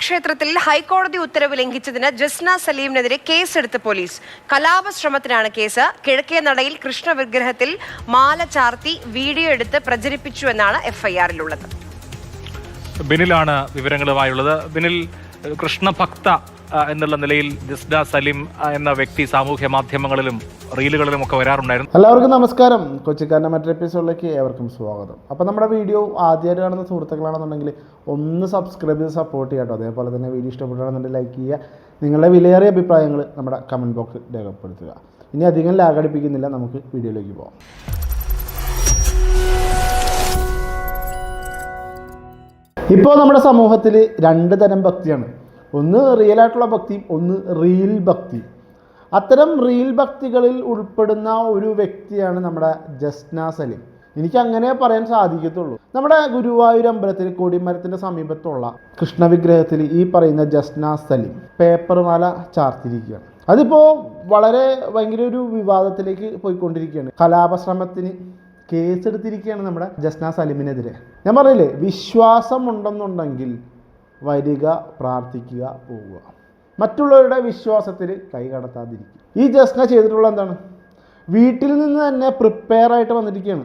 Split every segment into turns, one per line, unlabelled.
ക്ഷേത്രത്തിൽ ഹൈക്കോടതി ഉത്തരവ് ലംഘിച്ചതിന് ജസ്ന സലീമിനെതിരെ കേസെടുത്ത് പോലീസ്. കലാപശ്രമത്തിനാണ് കേസ്. കിഴക്കേ നടയിൽ കൃഷ്ണ വിഗ്രഹത്തിൽ മാല ചാർത്തി വീഡിയോ എടുത്ത് പ്രചരിപ്പിച്ചുവെന്നാണ് എഫ്ഐആറിലുള്ളത്.
ബിനിലാണ് വിവരങ്ങളുമായുള്ളത്. ബിനിൽ കൃഷ്ണഭക്ത എന്നുള്ള നിലയിൽ ജസ്ഡ സലിം എന്ന വ്യക്തി സാമൂഹ്യ മാധ്യമങ്ങളിലും റീലുകളിലും ഒക്കെ വരാറുണ്ടായിരുന്നു.
എല്ലാവർക്കും നമസ്കാരം. കൊച്ചിക്കാരന്റെ മറ്റൊരു എപ്പിസോഡിലേക്ക് ഏവർക്കും സ്വാഗതം. അപ്പോൾ നമ്മുടെ വീഡിയോ ആദ്യമായിട്ട് കാണുന്ന സുഹൃത്തുക്കളാണെന്നുണ്ടെങ്കിൽ ഒന്ന് സബ്സ്ക്രൈബ് ചെയ്ത് സപ്പോർട്ട് ചെയ്യാം കേട്ടോ അതേപോലെ തന്നെ വീഡിയോ ഇഷ്ടപ്പെട്ടാണെന്നുണ്ടെങ്കിൽ ലൈക്ക് ചെയ്യുക. നിങ്ങളുടെ വിലയേറിയ അഭിപ്രായങ്ങൾ നമ്മുടെ കമന്റ് ബോക്സിൽ രേഖപ്പെടുത്തുക. ഇനി അധികം ലാഗടിപ്പിക്കുന്നില്ല നമുക്ക് വീഡിയോയിലേക്ക് പോകാം ഇപ്പോൾ നമ്മുടെ സമൂഹത്തിൽ രണ്ട് തരം ഭക്തിയാണ്. ഒന്ന് റിയൽ ആയിട്ടുള്ള ഭക്തി ഒന്ന് റീൽ ഭക്തി. അത്തരം റീൽ ഭക്തികളിൽ ഉൾപ്പെടുന്ന ഒരു വ്യക്തിയാണ് നമ്മുടെ ജസ്ന സലീം. എനിക്ക് അങ്ങനെ പറയാൻ സാധിക്കത്തുള്ളൂ. നമ്മുടെ ഗുരുവായൂർ അമ്പലത്തിൽ കൊടിമരത്തിന്റെ സമീപത്തുള്ള കൃഷ്ണവിഗ്രഹത്തിൽ ഈ പറയുന്ന ജസ്ന സലീം പേപ്പർ മാല ചാർത്തിരിക്കുകയാണ്. അതിപ്പോൾ വളരെ ഭയങ്കര ഒരു വിവാദത്തിലേക്ക് പോയിക്കൊണ്ടിരിക്കുകയാണ്. കലാപശ്രമത്തിന് കേസെടുത്തിരിക്കുകയാണ് നമ്മുടെ ജസ്ന സലിമിനെതിരെ. ഞാൻ പറയില്ലേ വിശ്വാസം ഉണ്ടെന്നുണ്ടെങ്കിൽ വരിക പ്രാർത്ഥിക്കുക പോവുക. മറ്റുള്ളവരുടെ വിശ്വാസത്തിൽ കൈകടത്താതിരിക്കുക ഈ ജസ്ന ചെയ്തിട്ടുള്ള എന്താണ്? വീട്ടിൽ നിന്ന് തന്നെ പ്രിപ്പയർ ആയിട്ട് വന്നിരിക്കുകയാണ്.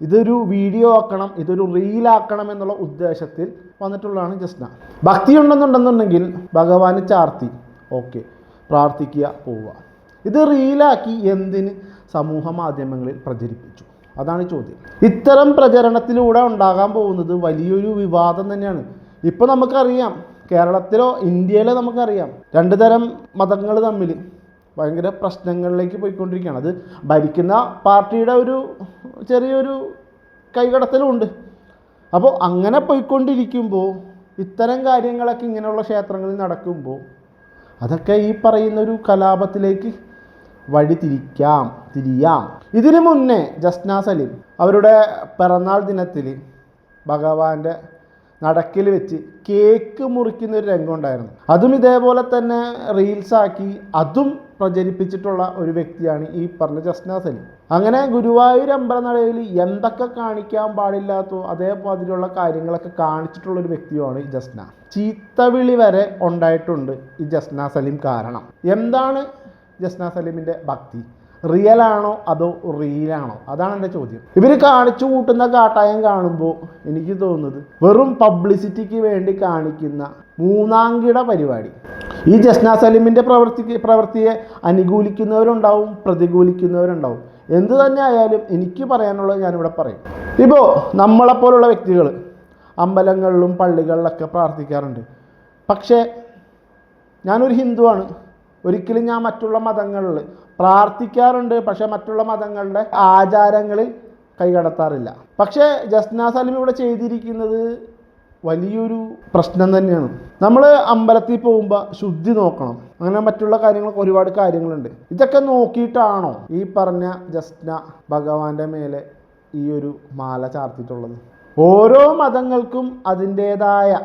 ഇതൊരു വീഡിയോ ആക്കണം ഇതൊരു റീലാക്കണം എന്നുള്ള ഉദ്ദേശത്തിൽ വന്നിട്ടുള്ളതാണ് ജസ്ന. ഭക്തി ഉണ്ടെന്നുണ്ടെന്നുണ്ടെങ്കിൽ ഭഗവാന് ചാർത്തി ഓക്കെ പ്രാർത്ഥിക്കുക പോവുക. ഇത് റീലാക്കി എന്തിന് സമൂഹ മാധ്യമങ്ങളിൽ പ്രചരിപ്പിച്ചു? അതാണ് ചോദ്യം. ഇത്തരം പ്രചരണത്തിലൂടെ ഉണ്ടാകാൻ പോകുന്നത് വലിയൊരു വിവാദം തന്നെയാണ്. ഇപ്പോൾ നമുക്കറിയാം കേരളത്തിലോ ഇന്ത്യയിലോ നമുക്കറിയാം രണ്ട് തരം മതങ്ങൾ തമ്മിൽ ഭയങ്കര പ്രശ്നങ്ങളിലേക്ക് പോയിക്കൊണ്ടിരിക്കുകയാണ്. അത് ഭരിക്കുന്ന പാർട്ടിയുടെ ഒരു ചെറിയൊരു കൈകടത്തലുമുണ്ട് അപ്പോൾ അങ്ങനെ പോയിക്കൊണ്ടിരിക്കുമ്പോൾ ഇത്തരം കാര്യങ്ങളൊക്കെ ഇങ്ങനെയുള്ള ക്ഷേത്രങ്ങളിൽ നടക്കുമ്പോൾ അതൊക്കെ ഈ പറയുന്ന ഒരു കലാപത്തിലേക്ക് വഴി തിരിക്കാം തിരിയാം ഇതിനു മുന്നേ ജസ്ന സലിം അവരുടെ പിറന്നാൾ ദിനത്തിൽ ഭഗവാന്റെ നടക്കിൽ വെച്ച് കേക്ക് മുറിക്കുന്ന ഒരു രംഗമുണ്ടായിരുന്നു അതും ഇതേപോലെ തന്നെ റീൽസാക്കി അതും പ്രചരിപ്പിച്ചിട്ടുള്ള ഒരു വ്യക്തിയാണ് ഈ പറഞ്ഞ ജസ്ന സലിം. അങ്ങനെ ഗുരുവായൂർ അമ്പലനടയിൽ എന്തൊക്കെ കാണിക്കാൻ പാടില്ലാത്തോ അതേപോലെയുള്ള കാര്യങ്ങളൊക്കെ കാണിച്ചിട്ടുള്ള ഒരു വ്യക്തിയുമാണ് ഈ ജസ്ന. ചീത്തവിളി വരെ ഉണ്ടായിട്ടുണ്ട് ഈ ജസ്ന സലിം കാരണം. എന്താണ് ജസ്ന സലീമിന്റെ ഭക്തി? റിയൽ ആണോ അതോ റീലാണോ അതാണ് എന്റെ ചോദ്യം. ഇവർ കാണിച്ചു കൂട്ടുന്ന കാട്ടായം കാണുമ്പോൾ എനിക്ക് തോന്നുന്നത് വെറും പബ്ലിസിറ്റിക്ക് വേണ്ടി കാണിക്കുന്ന മൂന്നാംകിട പരിപാടി. ഈ ജസ്ന സലീമിന്റെ പ്രവൃത്തിക്ക് പ്രവൃത്തിയെ അനുകൂലിക്കുന്നവരുണ്ടാവും പ്രതികൂലിക്കുന്നവരുണ്ടാവും. എന്ത് തന്നെ ആയാലും എനിക്ക് പറയാനുള്ളത് ഞാനിവിടെ പറയും. ഇപ്പോൾ നമ്മളെപ്പോലുള്ള വ്യക്തികൾ അമ്പലങ്ങളിലും പള്ളികളിലൊക്കെ പ്രാർത്ഥിക്കാറുണ്ട്. പക്ഷേ ഞാനൊരു ഹിന്ദുവാണ്. ഒരിക്കലും ഞാൻ മറ്റുള്ള മതങ്ങളിൽ പ്രാർത്ഥിക്കാറുണ്ട് പക്ഷേ മറ്റുള്ള മതങ്ങളുടെ ആചാരങ്ങളിൽ കൈകടത്താറില്ല പക്ഷേ ജസ്ന സലിം ഇവിടെ ചെയ്തിരിക്കുന്നത് വലിയൊരു പ്രശ്നം തന്നെയാണ്. നമ്മൾ അമ്പലത്തിൽ പോകുമ്പോൾ ശുദ്ധി നോക്കണം. അങ്ങനെ മറ്റുള്ള കാര്യങ്ങളൊക്കെ ഒരുപാട് കാര്യങ്ങളുണ്ട്. ഇതൊക്കെ നോക്കിയിട്ടാണോ ഈ പറഞ്ഞ ജസ്ന ഭഗവാന്റെ മേലെ ഈ ഒരു മാല ചാർത്തിയിട്ടുള്ളത്? ഓരോ മതങ്ങൾക്കും അതിന്റേതായ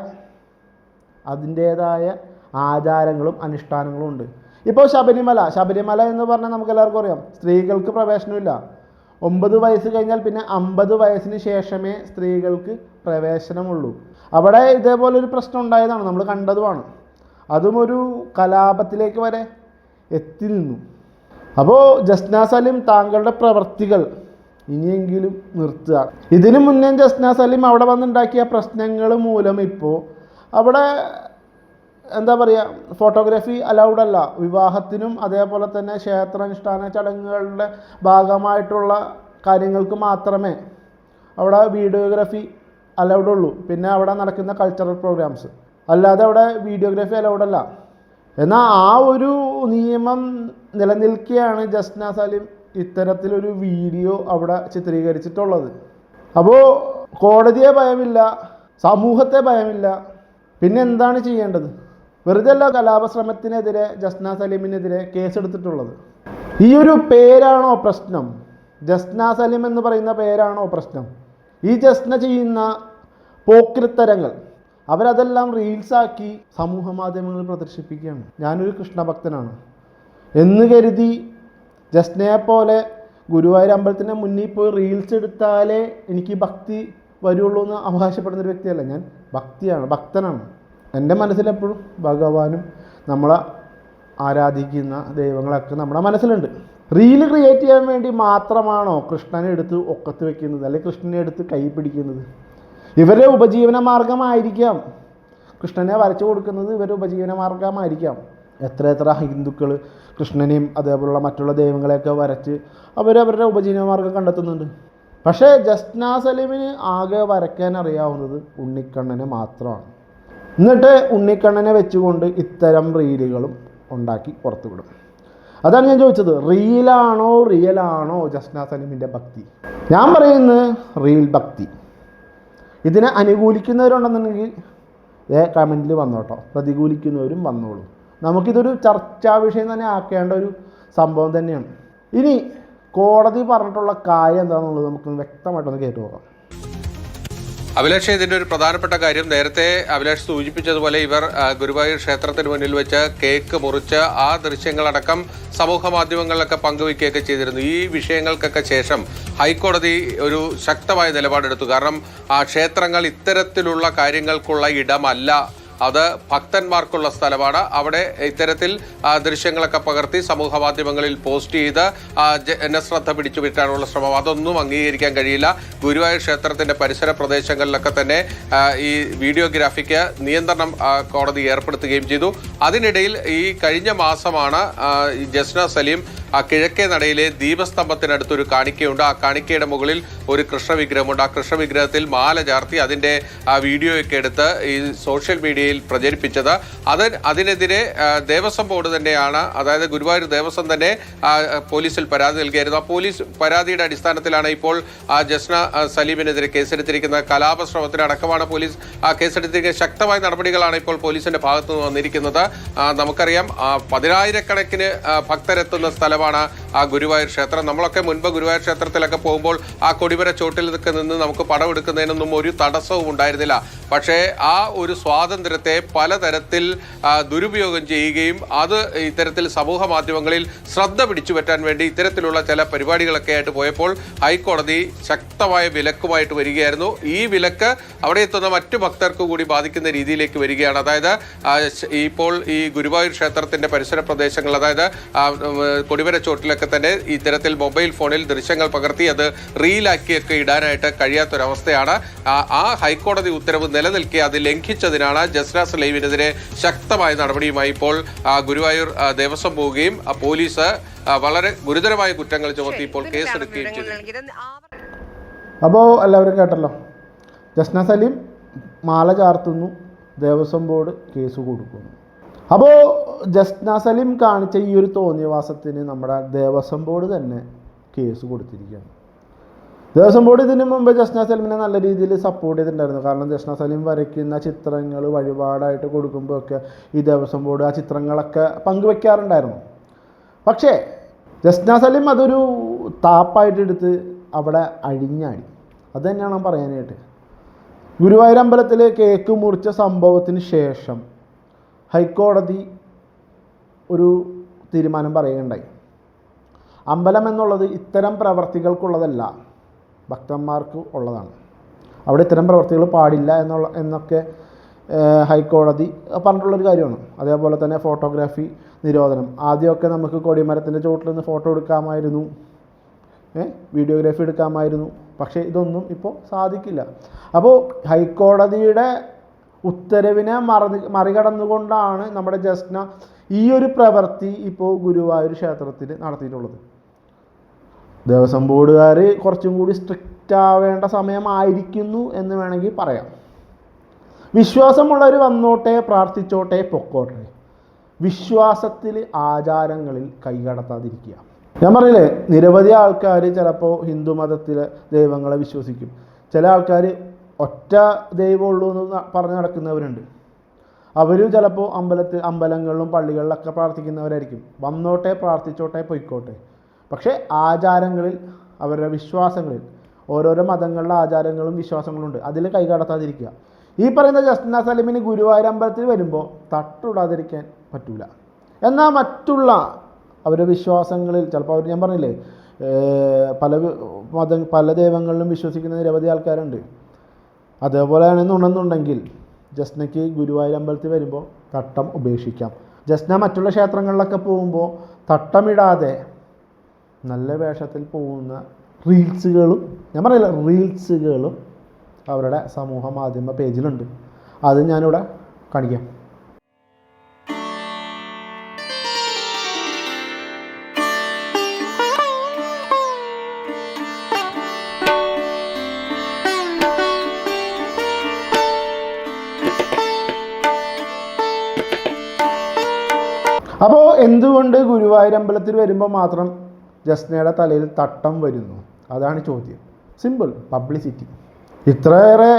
അതിന്റേതായ ആചാരങ്ങളും അനുഷ്ഠാനങ്ങളും ഉണ്ട്. ഇപ്പോൾ ശബരിമല ശബരിമല എന്ന് പറഞ്ഞാൽ നമുക്ക് എല്ലാവർക്കും അറിയാം. സ്ത്രീകൾക്ക് പ്രവേശനമില്ല. ഒമ്പത് വയസ്സ് കഴിഞ്ഞാൽ പിന്നെ അമ്പത് വയസ്സിന് ശേഷമേ സ്ത്രീകൾക്ക് പ്രവേശനമുള്ളൂ. അവിടെ ഇതേപോലെ ഒരു പ്രശ്നം ഉണ്ടായതാണ്. നമ്മൾ കണ്ടതുമാണ്. അതും ഒരു കലാപത്തിലേക്ക് വരെ എത്തി നിന്നു അപ്പോൾ ജസ്ന സലിം താങ്കളുടെ പ്രവർത്തികൾ ഇനിയെങ്കിലും നിർത്തുക. ഇതിനു മുന്നേ ജസ്ന സലിം അവിടെ വന്നുണ്ടാക്കിയ പ്രശ്നങ്ങൾ മൂലം ഇപ്പോൾ അവിടെ എന്താ പറയുക ഫോട്ടോഗ്രാഫി അലൗഡ് അല്ല. വിവാഹത്തിനും അതേപോലെ തന്നെ ക്ഷേത്രാനുഷ്ഠാന ചടങ്ങുകളുടെ ഭാഗമായിട്ടുള്ള കാര്യങ്ങൾക്ക് മാത്രമേ അവിടെ വീഡിയോഗ്രാഫി അലൗഡ് ഉള്ളൂ. പിന്നെ അവിടെ നടക്കുന്ന കൾച്ചറൽ പ്രോഗ്രാംസ് അല്ലാതെ അവിടെ വീഡിയോഗ്രാഫി അലൗഡ് അല്ല. എന്നാൽ ആ ഒരു നിയമം നിലനിൽക്കുകയാണ് ജസ്ന സലിം ഇത്തരത്തിലൊരു വീഡിയോ അവിടെ ചിത്രീകരിച്ചിട്ടുള്ളത്. അപ്പോൾ കോടതിയെ ഭയമില്ല സമൂഹത്തെ ഭയമില്ല. പിന്നെ എന്താണ് ചെയ്യേണ്ടത്? വെറുതെ അല്ല കലാപശ്രമത്തിനെതിരെ ജസ്ന സലീമിനെതിരെ കേസെടുത്തിട്ടുള്ളത്. ഈ ഒരു പേരാണോ പ്രശ്നം? ജസ്ന സലീം എന്ന് പറയുന്ന പേരാണോ പ്രശ്നം? ഈ ജസ്ന ചെയ്യുന്ന പോക്കിരിത്തരങ്ങൾ അവരതെല്ലാം റീൽസാക്കി സമൂഹ മാധ്യമങ്ങളിൽ പ്രദർശിപ്പിക്കുകയാണ്. ഞാനൊരു കൃഷ്ണഭക്തനാണ്. എന്ന് കരുതി ജസ്നയെ പോലെ ഗുരുവായൂർ അമ്പലത്തിന്റെ മുന്നിൽ പോയി റീൽസ് എടുത്താലേ എനിക്ക് ഭക്തി വരുള്ളൂ എന്ന് അവകാശപ്പെടുന്ന ഒരു വ്യക്തിയല്ല ഞാൻ. ഭക്തിയാണ് ഭക്തനാണ്. എന്റെ മനസ്സിലെപ്പോഴും ഭഗവാനും നമ്മളെ ആരാധിക്കുന്ന ദൈവങ്ങളൊക്കെ നമ്മുടെ മനസ്സിലുണ്ട്. റീൽ ക്രിയേറ്റ് ചെയ്യാൻ വേണ്ടി മാത്രമാണോ കൃഷ്ണനെ എടുത്ത് ഒക്കത്ത് വെക്കുന്നത്? അല്ലെങ്കിൽ കൃഷ്ണനെ എടുത്ത് കൈ പിടിക്കുന്നത്? ഇവരുടെ ഉപജീവന മാർഗമായിരിക്കാം. കൃഷ്ണനെ വരച്ചു കൊടുക്കുന്നത് ഇവരുടെ ഉപജീവന മാർഗമായിരിക്കാം. എത്ര എത്ര ഹിന്ദുക്കൾ കൃഷ്ണനെയും അതേപോലുള്ള മറ്റുള്ള ദൈവങ്ങളെയൊക്കെ വരച്ച് അവരവരുടെ ഉപജീവന മാർഗം കണ്ടെത്തുന്നുണ്ട്. പക്ഷേ ജസ്ന സലീമിന് ആകെ വരയ്ക്കാൻ അറിയാവുന്നത് ഉണ്ണിക്കണ്ണനെ മാത്രമാണ്. എന്നിട്ട് ഉണ്ണിക്കണ്ണനെ വെച്ചുകൊണ്ട് ഇത്തരം റീലുകളും ഉണ്ടാക്കി പുറത്തുവിടും. അതാണ് ഞാൻ ചോദിച്ചത് റീലാണോ റിയലാണോ ജസ്ന സലീമിന്റെ ഭക്തി? ഞാൻ പറയുന്നത് റീൽ ഭക്തി. ഇതിനെ അനുകൂലിക്കുന്നവരുണ്ടെന്നുണ്ടെങ്കിൽ ഏ കമന്റിൽ വന്നോട്ടോ. പ്രതികൂലിക്കുന്നവരും വന്നോളൂ. നമുക്കിതൊരു ചർച്ചാ വിഷയം തന്നെ ആക്കേണ്ട ഒരു സംഭവം തന്നെയാണ്. ഇനി കോടതി പറഞ്ഞിട്ടുള്ള കാര്യം എന്താണെന്നുള്ളത് നമുക്ക് വ്യക്തമായിട്ടൊന്ന് കേട്ടു നോക്കാം.
അഭിലാഷ് ഇതിന്റെ ഒരു പ്രധാനപ്പെട്ട കാര്യം നേരത്തെ അഭിലാഷ് സൂചിപ്പിച്ചതുപോലെ ഇവർ ഗുരുവായൂർ ക്ഷേത്രത്തിന് മുന്നിൽ വെച്ച് കേക്ക് മുറിച്ച് ആ ദൃശ്യങ്ങളടക്കം സമൂഹ മാധ്യമങ്ങളിലൊക്കെ പങ്കുവയ്ക്കുകയൊക്കെ ചെയ്തിരുന്നു. ഈ വിഷയങ്ങൾക്കൊക്കെ ശേഷം ഹൈക്കോടതി ഒരു ശക്തമായ നിലപാടെടുത്തു. കാരണം ആ ക്ഷേത്രങ്ങൾ ഇത്തരത്തിലുള്ള കാര്യങ്ങൾക്കുള്ള ഇടമല്ല അത് ഭക്തന്മാർക്കുള്ള സ്ഥലമാണ്. അവിടെ ഇത്തരത്തിൽ ദൃശ്യങ്ങളൊക്കെ പകർത്തി സമൂഹ മാധ്യമങ്ങളിൽ പോസ്റ്റ് ചെയ്ത് ജനശ്രദ്ധ പിടിച്ചുവിട്ടാനുള്ള ശ്രമം. അതൊന്നും അംഗീകരിക്കാൻ കഴിയില്ല. ഗുരുവായൂർ ക്ഷേത്രത്തിന്റെ പരിസര പ്രദേശങ്ങളിലൊക്കെ തന്നെ ഈ വീഡിയോഗ്രാഫിക്ക് നിയന്ത്രണം കോടതി ഏർപ്പെടുത്തുകയും ചെയ്തു. അതിനിടയിൽ ഈ കഴിഞ്ഞ മാസമാണ് ജസ്ന സലീം ആ കിഴക്കേ നടയിലെ ദീപസ്തംഭത്തിനടുത്തൊരു കാണിക്കയുണ്ട്. ആ കാണിക്കയുടെ മുകളിൽ ഒരു കൃഷ്ണവിഗ്രഹമുണ്ട്. ആ കൃഷ്ണവിഗ്രഹത്തിൽ മാല ചാർത്തി അതിന്റെ ആ വീഡിയോയൊക്കെ എടുത്ത് ഈ സോഷ്യൽ മീഡിയയിൽ പ്രചരിപ്പിച്ചത്. അത് അതിനെതിരെ ദേവസ്വം ബോർഡ് തന്നെയാണ് അതായത് ഗുരുവായൂർ ദേവസ്വം തന്നെ പോലീസിൽ പരാതി നൽകിയായിരുന്നു. ആ പോലീസ് പരാതിയുടെ അടിസ്ഥാനത്തിലാണ് ഇപ്പോൾ ആ ജസ്ന സലീമിനെതിരെ കേസെടുത്തിരിക്കുന്നത്. കലാപശ്രമത്തിന് അടക്കമാണ് പോലീസ് ആ കേസെടുത്തിരിക്കുന്നത് ശക്തമായ നടപടികളാണ് ഇപ്പോൾ പോലീസിന്റെ ഭാഗത്തു നിന്ന് വന്നിരിക്കുന്നത് നമുക്കറിയാം പതിനായിരക്കണക്കിന് ഭക്തരെത്തുന്ന ഭക്തരെത്തുന്ന സ്ഥലമാണ് ആ ഗുരുവായൂർ ക്ഷേത്രം. നമ്മളൊക്കെ മുൻപ് ഗുരുവായൂർ ക്ഷേത്രത്തിലൊക്കെ പോകുമ്പോൾ ആ കൊടിമര ചോട്ടിൽ നിൽക്ക് നിന്ന് നമുക്ക് പടം എടുക്കുന്നതിനൊന്നും ഒരു തടസ്സവും ഉണ്ടായിരുന്നില്ല. പക്ഷേ ആ ഒരു സ്വാതന്ത്ര്യത്തെ പലതരത്തിൽ ദുരുപയോഗം ചെയ്യുകയും അത് ഇത്തരത്തിൽ സമൂഹ മാധ്യമങ്ങളിൽ ശ്രദ്ധ പിടിച്ചു പറ്റാൻ വേണ്ടി ഇത്തരത്തിലുള്ള ചില പരിപാടികളൊക്കെ ആയിട്ട് പോയപ്പോൾ ഹൈക്കോടതി ശക്തമായ വിലക്കുമായിട്ട് വരികയായിരുന്നു. ഈ വിലക്ക് അവിടെ എത്തുന്ന മറ്റു ഭക്തർക്ക് കൂടി ബാധിക്കുന്ന രീതിയിലേക്ക് വരികയാണ്. അതായത് ഇപ്പോൾ ഈ ഗുരുവായൂർ ക്ഷേത്രത്തിന്റെ പരിസര പ്രദേശങ്ങൾ അതായത് ആ, ഉം, ചോട്ടിലൊക്കെ തന്നെ ഇത്തരത്തിൽ മൊബൈൽ ഫോണിൽ ദൃശ്യങ്ങൾ പകർത്തി അത് റീലാക്കിയൊക്കെ ഇടാനായിട്ട് കഴിയാത്തൊരവസ്ഥയാണ്. ആ ആ ഹൈക്കോടതി ഉത്തരവ് നിലനിൽക്കെ അത് ലംഘിച്ചതിനാണ് ജസ്ന സലീമിനെതിരെ ശക്തമായ നടപടിയുമായി ഇപ്പോൾ ഗുരുവായൂർ ദേവസ്വം പോവുകയും ആ, പോലീസ് വളരെ ഗുരുതരമായ കുറ്റങ്ങൾ ചുമത്തി ഇപ്പോൾ കേസെടുക്കുകയും ചെയ്തു.
അപ്പോൾ എല്ലാവരും കേട്ടല്ലോ. ജസ്ന സലീം മാല ചാർത്തുന്നു ദേവസ്വം ബോർഡ് കേസ് കൊടുക്കുന്നു. അപ്പോൾ ജസ്ന സലീം കാണിച്ച ഈ ഒരു തോന്നിയവാസത്തിന് നമ്മുടെ ദേവസ്വം ബോർഡ് തന്നെ കേസ് കൊടുത്തിരിക്കുകയാണ്. ദേവസ്വം ബോർഡ് ഇതിനു മുമ്പ് ജസ്ന സലീമിനെ നല്ല രീതിയിൽ സപ്പോർട്ട് ചെയ്തിട്ടുണ്ടായിരുന്നു. കാരണം ജസ്ന സലീം വരയ്ക്കുന്ന ചിത്രങ്ങൾ വഴിപാടായിട്ട് കൊടുക്കുമ്പോഴൊക്കെ ഈ ദേവസ്വം ബോർഡ് ആ ചിത്രങ്ങളൊക്കെ പങ്കുവെക്കാറുണ്ടായിരുന്നു. പക്ഷേ ജസ്ന സലീം അതൊരു താപ്പായിട്ട് എടുത്ത് അവിടെ അഴിഞ്ഞാടി. അത് തന്നെയാണ് പറയാനായിട്ട്. ഗുരുവായൂർ കേക്ക് മുറിച്ച സംഭവത്തിന് ശേഷം ഹൈക്കോടതി ഒരു തീരുമാനം പറയുകയുണ്ടായി. അമ്പലം എന്നുള്ളത് ഇത്തരം പ്രവർത്തികൾക്കുള്ളതല്ല ഭക്തന്മാർക്ക് ഉള്ളതാണ്. അവിടെ ഇത്തരം പ്രവർത്തികൾ പാടില്ല എന്നുള്ള എന്നൊക്കെ ഹൈക്കോടതി പറഞ്ഞിട്ടുള്ളൊരു കാര്യമാണ്. അതേപോലെ തന്നെ ഫോട്ടോഗ്രാഫി നിരോധനം. ആദ്യമൊക്കെ നമുക്ക് കൊടിമരത്തിന്റെ ചുവട്ടിൽ നിന്ന് ഫോട്ടോ എടുക്കാമായിരുന്നു. വീഡിയോഗ്രാഫി എടുക്കാമായിരുന്നു. പക്ഷേ ഇതൊന്നും ഇപ്പോൾ സാധിക്കില്ല. അപ്പോൾ ഹൈക്കോടതിയുടെ ഉത്തരവിനെ മറി മറികടന്നുകൊണ്ടാണ് നമ്മുടെ ജസ്ന ഈ ഒരു പ്രവൃത്തി ഇപ്പോൾ ഗുരുവായൂർ ക്ഷേത്രത്തിൽ നടത്തിയിട്ടുള്ളത്. ദേവസ്വം ബോർഡുകാർ കുറച്ചും കൂടി സ്ട്രിക്റ്റ് ആവേണ്ട സമയമായിരിക്കുന്നു എന്ന് വേണമെങ്കിൽ പറയാം. വിശ്വാസമുള്ളവർ വന്നോട്ടെ പ്രാർത്ഥിച്ചോട്ടെ പൊക്കോട്ടെ. വിശ്വാസത്തിൽ ആചാരങ്ങളിൽ കൈകടത്താതിരിക്കുക. ഞാൻ പറയില്ലേ നിരവധി ആൾക്കാർ ചിലപ്പോൾ ഹിന്ദു മതത്തിലെ ദൈവങ്ങളെ വിശ്വസിക്കും. ചില ആൾക്കാർ ഒറ്റ ദൈവമുള്ളൂ എന്ന് പറഞ്ഞ് നടക്കുന്നവരുണ്ട്. അവരും ചിലപ്പോൾ അമ്പലത്തിൽ അമ്പലങ്ങളിലും പള്ളികളിലൊക്കെ പ്രാർത്ഥിക്കുന്നവരായിരിക്കും. വന്നോട്ടെ പ്രാർത്ഥിച്ചോട്ടെ പൊയ്ക്കോട്ടെ. പക്ഷേ ആചാരങ്ങളിൽ അവരുടെ വിശ്വാസങ്ങളിൽ ഓരോരോ മതങ്ങളുടെ ആചാരങ്ങളും വിശ്വാസങ്ങളും ഉണ്ട്. അതിൽ കൈകടത്താതിരിക്കുക. ഈ പറയുന്ന ജസ്റ്റിന സലിമിന് ഗുരുവായൂർ അമ്പലത്തിൽ വരുമ്പോൾ തട്ടുടാതിരിക്കാൻ പറ്റൂല. എന്നാൽ മറ്റുള്ള അവരുടെ വിശ്വാസങ്ങളിൽ ചിലപ്പോൾ അവർ ഞാൻ പറഞ്ഞില്ലേ പല മത പല ദൈവങ്ങളിലും വിശ്വസിക്കുന്ന നിരവധി ആൾക്കാരുണ്ട്. അതേപോലെയാണെന്നുണ്ടെന്നുണ്ടെങ്കിൽ ജസ്നയ്ക്ക് ഗുരുവായൂർ അമ്പലത്തിൽ വരുമ്പോൾ തട്ടം ഉപേക്ഷിക്കാം. ജസ്ന മറ്റുള്ള ക്ഷേത്രങ്ങളിലൊക്കെ പോകുമ്പോൾ തട്ടമിടാതെ നല്ല വേഷത്തിൽ പോകുന്ന റീൽസുകളും ഞാൻ പറയില്ല റീൽസുകളും അവരുടെ സമൂഹ മാധ്യമ പേജിലുണ്ട്. അത് ഞാനിവിടെ കാണിക്കാം. എന്തുകൊണ്ട് ഗുരുവായൂർ അമ്പലത്തിൽ വരുമ്പോൾ മാത്രം ജസ്നയുടെ തലയിൽ തട്ടം വരുന്നു. അതാണ് ചോദ്യം. സിമ്പിൾ പബ്ലിസിറ്റി ഇത്രയേറെ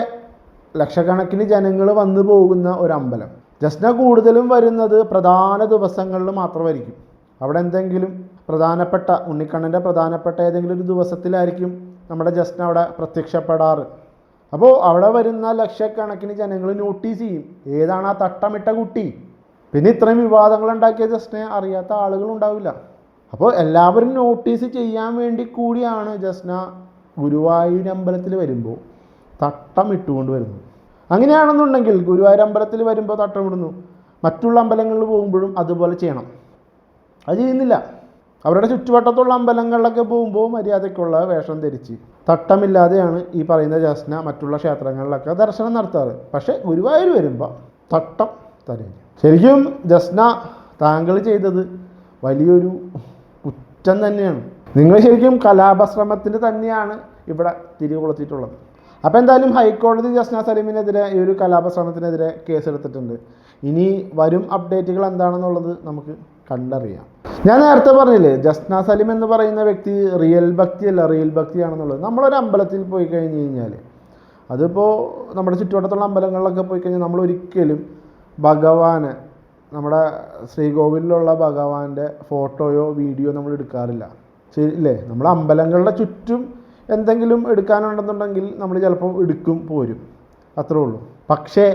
ലക്ഷക്കണക്കിന് ജനങ്ങൾ വന്നു പോകുന്ന ഒരു അമ്പലം. ജസ്ന കൂടുതലും വരുന്നത് പ്രധാന ദിവസങ്ങളിൽ മാത്രമായിരിക്കും. അവിടെ എന്തെങ്കിലും പ്രധാനപ്പെട്ട ഉണ്ണിക്കണ്ണന്റെ പ്രധാനപ്പെട്ട ഏതെങ്കിലും ഒരു ദിവസത്തിലായിരിക്കും നമ്മുടെ ജസ്ന അവിടെ പ്രത്യക്ഷപ്പെടാറ്. അപ്പോൾ അവിടെ വരുന്ന ലക്ഷക്കണക്കിന് ജനങ്ങൾ നോട്ടീസ് ചെയ്യും. ഏതാണ് ആ തട്ടമിട്ട കുട്ടി? പിന്നെ ഇത്രയും വിവാദങ്ങൾ ഉണ്ടാക്കിയ ജസ്റ്റിനെ അറിയാത്ത ആളുകൾ ഉണ്ടാവില്ല. അപ്പോൾ എല്ലാവരും നോട്ടീസ് ചെയ്യാൻ വേണ്ടി കൂടിയാണ് ജസ്ന ഗുരുവായൂർ അമ്പലത്തിൽ വരുമ്പോൾ തട്ടം ഇട്ടുകൊണ്ട് വരുന്നത്. അങ്ങനെയാണെന്നുണ്ടെങ്കിൽ ഗുരുവായൂർ അമ്പലത്തിൽ വരുമ്പോൾ തട്ടം ഇടുന്നു മറ്റുള്ള അമ്പലങ്ങളിൽ പോകുമ്പോഴും അതുപോലെ ചെയ്യണം. അത് ചെയ്യുന്നില്ല. അവരുടെ ചുറ്റുവട്ടത്തുള്ള അമ്പലങ്ങളിലൊക്കെ പോകുമ്പോൾ മര്യാദയ്ക്കുള്ള വേഷം ധരിച്ച് തട്ടമില്ലാതെയാണ് ഈ പറയുന്ന ജസ്ന മറ്റുള്ള ക്ഷേത്രങ്ങളിലൊക്കെ ദർശനം നടത്താറ്. പക്ഷേ ഗുരുവായൂർ വരുമ്പോൾ തട്ടം തരും ശരിക്കും ജസ്ന താങ്കൾ ചെയ്തത് വലിയൊരു കുറ്റം തന്നെയാണ്. നിങ്ങൾ ശരിക്കും കലാപശ്രമത്തിന് തന്നെയാണ് ഇവിടെ തിരികൊളുത്തിയിട്ടുള്ളത്. അപ്പോൾ എന്തായാലും ഹൈക്കോടതി ജസ്ന സലീമിനെതിരെ ഈ ഒരു കലാപശ്രമത്തിനെതിരെ കേസെടുത്തിട്ടുണ്ട്. ഇനി വരും അപ്ഡേറ്റുകൾ എന്താണെന്നുള്ളത് നമുക്ക് കണ്ടറിയാം. ഞാൻ നേരത്തെ പറഞ്ഞില്ലേ ജസ്ന സലീം എന്ന് പറയുന്ന വ്യക്തി റിയൽ ഭക്തിയല്ല റിയൽ ഭക്തിയാണെന്നുള്ളത്. നമ്മളൊരു അമ്പലത്തിൽ പോയി കഴിഞ്ഞ് കഴിഞ്ഞാൽ അതിപ്പോൾ നമ്മുടെ ചുറ്റുവട്ടത്തുള്ള അമ്പലങ്ങളിലൊക്കെ പോയി കഴിഞ്ഞാൽ നമ്മൾ ഒരിക്കലും ഭഗവാന് നമ്മുടെ ശ്രീകോവിലിലുള്ള ഭഗവാന്റെ ഫോട്ടോയോ വീഡിയോ നമ്മൾ എടുക്കാറില്ല. ശരി ഇല്ലേ? നമ്മൾ അമ്പലങ്ങളുടെ ചുറ്റും എന്തെങ്കിലും എടുക്കാനുണ്ടെന്നുണ്ടെങ്കിൽ നമ്മൾ ചിലപ്പോൾ എടുക്കും പോരും. അത്രേ ഉള്ളൂ. പക്ഷേ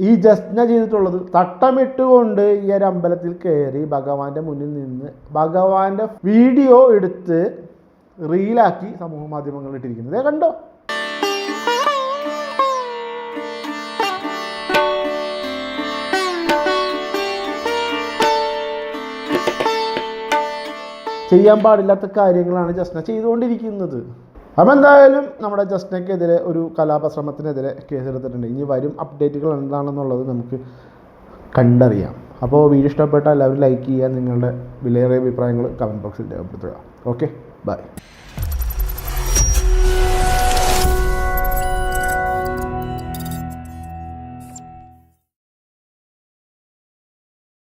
ഈ ജസ്ന ചെയ്തിട്ടുള്ളത് തട്ടമിട്ടുകൊണ്ട് ഈ ഒരു അമ്പലത്തിൽ കയറി ഭഗവാന്റെ മുന്നിൽ നിന്ന് ഭഗവാന്റെ വീഡിയോ എടുത്ത് റീലാക്കി സമൂഹ മാധ്യമങ്ങളിൽ ഇട്ടിരിക്കുന്നത്. കണ്ടോ? ചെയ്യാൻ പാടില്ലാത്ത കാര്യങ്ങളാണ് ജസ്ന ചെയ്തുകൊണ്ടിരിക്കുന്നത്. അപ്പം എന്തായാലും നമ്മുടെ ജസ്നയ്ക്കെതിരെ ഒരു കലാപശ്രമത്തിനെതിരെ കേസെടുത്തിട്ടുണ്ട്. ഇനി വരും അപ്ഡേറ്റുകൾ എന്താണെന്നുള്ളത് നമുക്ക് കണ്ടറിയാം. അപ്പോൾ വീഡിയോ ഇഷ്ടപ്പെട്ടാൽ എല്ലാവരും ലൈക്ക് ചെയ്യുക നിങ്ങളുടെ വിലയേറിയ അഭിപ്രായങ്ങൾ കമന്റ് ബോക്സിൽ രേഖപ്പെടുത്തുക. Okay bye.